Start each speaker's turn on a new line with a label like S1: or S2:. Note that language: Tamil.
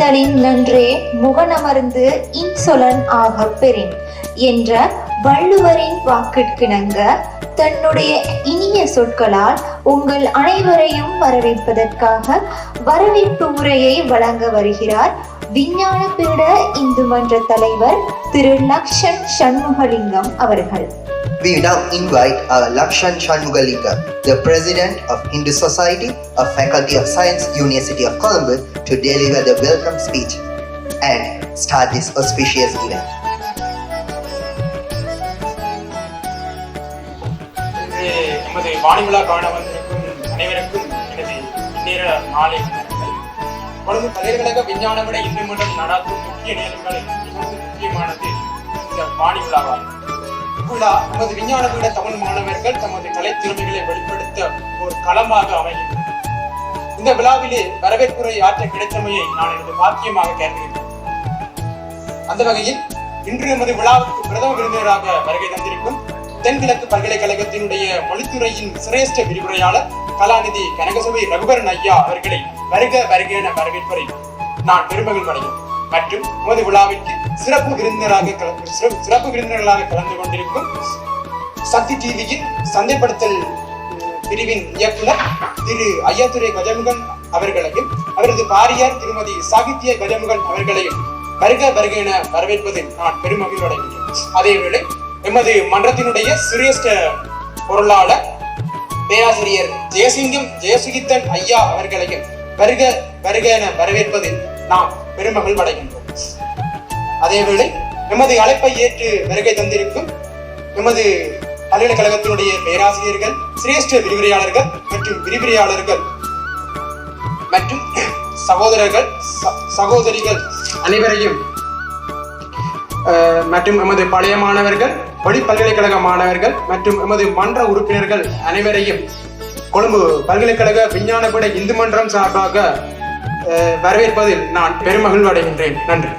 S1: இன்னொன்றே முகனமர்ந்து இன்சொலன் ஆக பெறின் என்ற வள்ளுவரின் வாக்கிற்கிணங்க தன்னுடைய இனிய சொற்களால் உங்கள் அனைவரையும் வரவேற்பதற்காக வரவேற்பு உரையை வழங்க வருகிறார் விஞ்ஞான பீட இந்து மன்ற தலைவர் திரு லக்ஷன் சண்முகலிங்கம் அவர்கள்.
S2: We now invite uh, Lakshan Shanmugalinga, the President of Hindu Society of Faculty of Science, University of Colombo, to deliver the welcome speech and start this auspicious event.
S3: இன்று எமது வாணி விழா காண வந்திருக்கும் அனைவருக்கும் எனது இந்நேர மாலை வணக்கங்கள். கொழும்பு பல்கலைக்கழக விஞ்ஞான விட இந்து மன்றம் நடாத்தும் முக்கிய நிகழ்வுகளில் மிகவும் முக்கியமானது இந்த வாணி விழாவாகும் நமது விஞ்ஞான விட தமிழ் மாணவர்கள் தமது கலை திறமைகளை வெளிப்படுத்த ஒரு களமாக அமைகின்றது இந்த விழாவிலே வரவேற்புரை ஆற்ற கிடைத்தமையை நான் எனது பாக்கியமாக கருதுகிறேன். அந்த வகையில் இன்று நமது விழாவுக்கு பிரதம விருந்தினராக வருகை தந்திருக்கும் தென்கிழக்கு பல்கலைக்கழகத்தினுடைய மொழித்துறையின் சிரேஷ்ட விரிவுரையாளர் கலாநிதி கனகசபை ரகுபரன் ஐயா அவர்களை வருக வருக என வரவேற்பதை நான் பெருமகிழ் அடையும் மற்றும் உமது விழாவிற்கு சிறப்பு விருந்தினராக கல- சிறப்பு- சிறப்பு விருந்தினர்களாக கலந்து கொண்டிருக்கும் சக்தி டிவியின் சந்தைப்படுத்தல் பிரிவின் இயக்குனர் திரு ஐயாத்துரை கஜமுகன் அவர்களையும் அவரது பாரியார் திருமதி சாகித்ய கஜமுகன் அவர்களையும் வருக வருக என வரவேற்பதில் நான் பெருமகிழ்வு அடைகின்றேன் அதேவேளை எமது மன்றத்தினுடைய சிறியஸ்ட பொருளாளர் பேராசிரியர் ஜெயசிங்கம் ஜெயசுகித்தன் ஐயா அவர்களையும் வருக வருக என வரவேற்பதில் நாம் பெருமகிழ்வு அடைகின்றோம். அதேவேளை எமது அழைப்பை ஏற்று வருகை தந்திருக்கும் எமது பல்கலைக்கழகத்தினுடைய பேராசிரியர்கள் சிரேஷ்ட விரிவுரையாளர்கள் மற்றும் விரிவுரையாளர்கள் மற்றும் சகோதரர்கள் ச- சகோதரிகள் அனைவரையும் அஹ், மற்றும் எமது பழைய மாணவர்கள் வழி பல்கலைக்கழக மாணவர்கள் மற்றும் எமது மன்ற உறுப்பினர்கள் அனைவரையும் கொழும்பு பல்கலைக்கழக விஞ்ஞான விட இந்து மன்றம் சார்பாக வரவேற்பதில் நான் பெருமகிழ்வு அடைகின்றேன் நன்றி.